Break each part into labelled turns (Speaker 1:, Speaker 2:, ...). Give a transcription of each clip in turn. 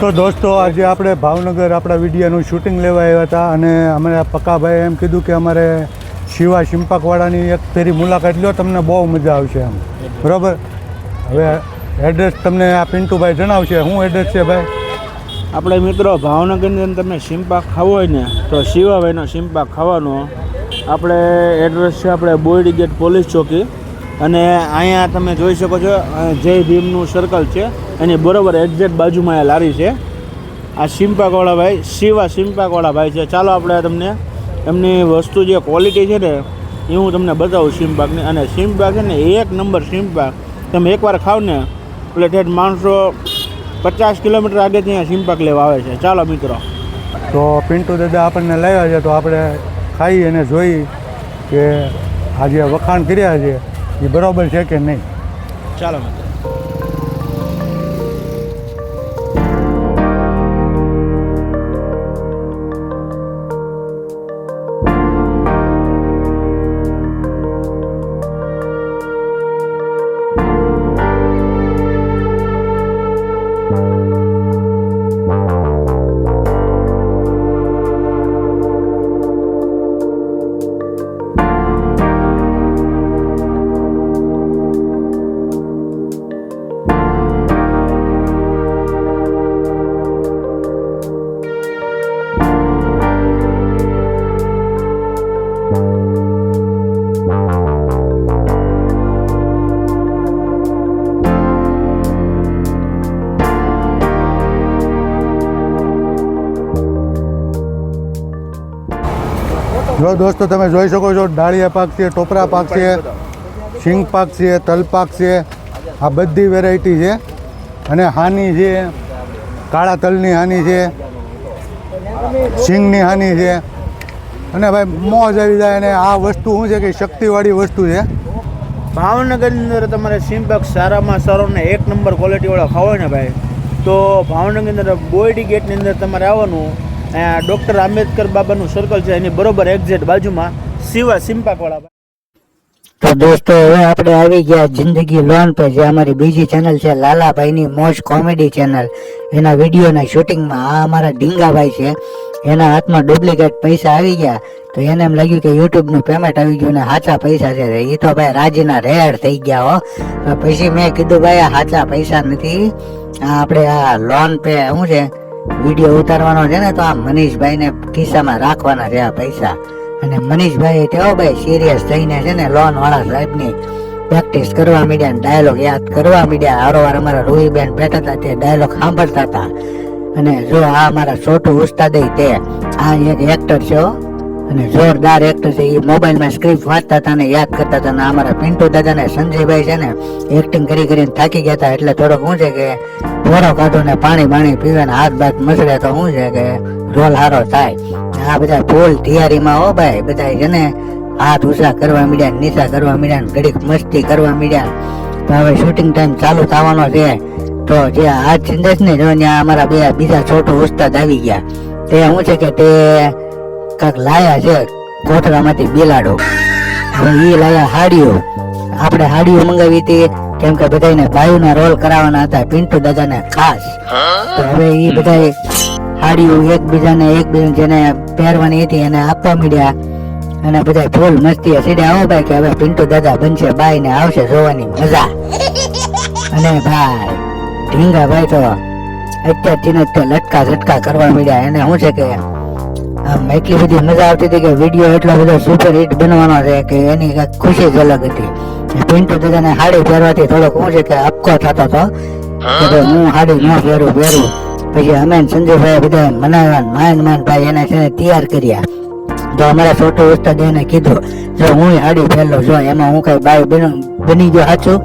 Speaker 1: તો દોસ્તો, આજે આપણે ભાવનગર આપણા વિડીયાનું શૂટિંગ લેવા આવ્યા હતા અને અમારા પક્કાભાઈ એમ કીધું કે અમારે શિવા શિંપાકવાડાની એક ફેરી મુલાકાત લ્યો, તમને બહુ મજા આવશે એમ. બરાબર? હવે એડ્રેસ તમને આ પિન્ટુભાઈ જણાવશે. શું એડ્રેસ છે ભાઈ?
Speaker 2: આપણે મિત્રો, ભાવનગરની અંદર તમે સિમપાક ખાવો હોય ને, તો શિવાભાઈનો શિમ્પાક ખાવાનો. આપણે એડ્રેસ છે, આપણે બોયડી ગેટ પોલીસ ચોકી. અને અહીંયા તમે જોઈ શકો છો જય ભીમનું સર્કલ છે, એની બરોબર એક્ઝેક્ટ બાજુમાં એ લારી છે. આ સિમપાકવાળા ભાઈ શિવા સિમપાકવાળા ભાઈ છે. ચાલો આપણે તમને એમની વસ્તુ જે ક્વોલિટી છે ને, એ હું તમને બતાવું સિમપાકની. અને સિમપાક છે ને, એક નંબર સિમ્પાક તમે એકવાર ખાવ ને, એટલે ઠેઠ માણસો પચાસ કિલોમીટર આગળ ત્યાં સિમપાક લેવા આવે છે. ચાલો મિત્રો.
Speaker 1: તો પિન્ટુ દાદા આપણને લાવ્યા છે, તો આપણે ખાઈ અને જોઈ કે આ જે વખાણ કર્યા છે. એ બરાબર છે કે નહીં?
Speaker 2: ચાલો
Speaker 1: જો દોસ્તો, તમે જોઈ શકો છો, ડાળિયા પાક છે, ટોપરા પાક છે સિંગ પાક છે, તલ પાક છે, આ બધી વેરાયટી છે. અને હાની છે, કાળા તલની હાની છે સિંગની હાની છે. અને ભાઈ, મોજ આવી જાય અને આ વસ્તુ શું છે કે શક્તિવાળી વસ્તુ છે.
Speaker 2: ભાવનગરની અંદર તમારે સિમ્પક સારામાં સારો ને એક નંબર ક્વોલિટીવાળો ખાવો ને ભાઈ, તો ભાવનગરની અંદર બોયડી ગેટની અંદર તમારે આવવાનું ડૉક્ટર આંબેડકર બાબાનું સર્કલ છે, એની બરોબર એક્ઝેક્ટ બાજુમાં શિવા સિમપાકવાળા
Speaker 3: તો દોસ્તો, હવે આપણે આવી ગયા જિંદગી લોન પર જે અમારી બીજી ચેનલ છે, લાલાભાઈની મોજ કોમેડી ચેનલ એના વિડીયોના શૂટિંગમાં આ અમારા ડીંગાભાઈ છે. એના હાથમાં ડુપ્લિકેટ પૈસા આવી ગયા. તો એને એમ લાગ્યું કે યુટ્યુબનું પેમેન્ટ આવી ગયું ને સાચા પૈસા છે એ તો ભાઈ રાજીના રેડ થઈ ગયા હો. પછી મેં કીધું, ભાઈ, આ સાચા પૈસા નથી. આ આપણે આ લોન પે, શું છે? વીડિયો ઉતારવાનો છે ને, તો આ મનીષભાઈને ખિસ્સામાં રાખવાના આ પૈસા. અને મનીષભાઈ તેઓ ભાઈ સિરિયસ થઈને છે ને લોન વાળા સાહેબની પ્રેક્ટિસ કરવા માંડ્યા ડાયલોગ યાદ કરવા માંડ્યા. હારોવાર અમારા રૂહીબેન બેઠા હતા, તે ડાયલોગ સાંભળતા હતા. અને જો આ અમારા છોટું ઉસ્તાદ તે, આ એક એક્ટર છે અને જોરદાર એક્ટર છે. એ મોબાઈલમાં સ્ક્રિપ્ટ વાંચતા હતા ને, યાદ કરતા હતા અમારા પિન્ટુ દાદા ને સંજયભાઈ છે ને એક્ટિંગ કરી કરીને થાકી ગયા હતા. એટલે થોડોક શું છે કે ફોરો કાઢો ને પાણી બાણી પીવે ને હાથ બાથ મસડે તો શું છે કે રોલ હારો થાય. આ બધા ફૂલ તૈયારીમાં હો ભાઈ, બધા છે ને હાથ ઊંચા કરવા મીડ્યા નીચા કરવા મીડ્યા ઘડીક મસ્તી કરવા મીડ્યા. તો હવે શૂટિંગ ટાઈમ ચાલુ થવાનો છે. તો જે આ સંદેશ ને જો ત્યાં અમારા બે બીજા છોટો ઉસ્તાદ આવી ગયા. તે શું છે કે તે કાંક લાયા છે કોથળામાંથી બિલાડો. હવે એ લાયા હાડીઓ. આપણે હાડીઓ મંગાવી હતી કેમ કે બધાને ભાઈઓના રોલ કરાવવાના હતા, પિન્ટુ દાદાને ખાસ. તો હવે એ બધા હાડીઓ એકબીજાને એકબીજા જેને પહેરવાની હતી એને આપવા મળ્યા અને બધા ફૂલ મસ્તી સીધા, આવો ભાઈ, કે હવે પિન્ટુ દાદા બનશે બાઈ ને આવશે જોવાની મજા. અને ભાઈ ઢીંગા ભાઈ તો અત્યારથી ને તે લટકા ઝટકા કરવા મળ્યા એને શું છે કે આમ એટલી બધી મજા આવતી હતી કે વીડિયો એટલો બધો સુપર હિટ બનવાનો છે કે એની કાંઈક ખુશી જ અલગ હતી. પિન્ટુ દાદાને હાડી પહેરવાથી થોડોક હું છે કે અપકો થતો હતો. કે હું હાડી ન પહેરું પહેરું. પછી અમે સંજયભાઈ બધા મનાવ્યા માન માન ભાઈ એને છે તૈયાર કર્યા. તો અમારા છોટો ઉસ્તાદ એને કીધું જો હું હાડી પહેરલો જો એમાં હું કઈ બાય બની ગયો સાચું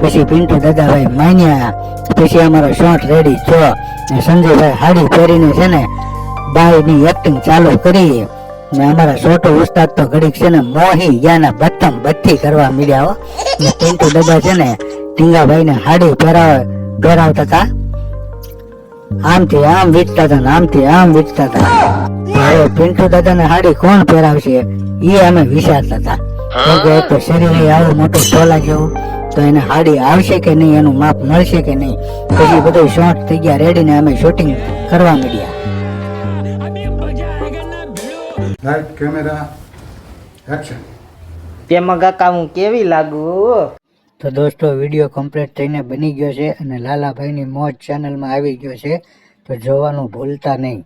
Speaker 3: પછી પિન્ટુ દાદાભાઈ માન્યા. પછી અમારો શોર્ટ રેડી જો સંજયભાઈ હાડી પહેરીને છે ને બાઈની એક્ટિંગ ચાલુ કરી. ને અમારા છોટો ઉસ્તાદ તો ઘડીક છે ને મોહી ગયા બથમ બત્તમ કરવા મળ્યા ને પિન્ટુ ડબ્બા છે ને ટીંગાભાઈ ને હાડી પહેરાવ, પહેરાવતા હતા આમથી આમ વીટતા હતા આમથી આમ વીટતા હતા હવે પિન્ટુ દાદાને હાડી કોણ પહેરાવશે એ અમે વિચારતા હતા કેમ કે તો શરીર આવું મોટું ટોલા જેવું, તો એને હાડી આવશે કે નહીં, એનું માપ મળશે કે નહીં? પછી બધું શોર્ટ થઈ ગયા રેડી ને અમે શૂટિંગ કરવા માંડ્યા.
Speaker 1: લાઈટ કેમેરા એક્શન
Speaker 4: તેમાં કાકા હું કેવી લાગુ?
Speaker 3: તો દોસ્તો વીડિયો કમ્પ્લીટ થઈને બની ગયો છે અને લાલાભાઈની મોજ ચેનલમાં આવી ગયો છે. તો જોવાનું ભૂલતા નહીં.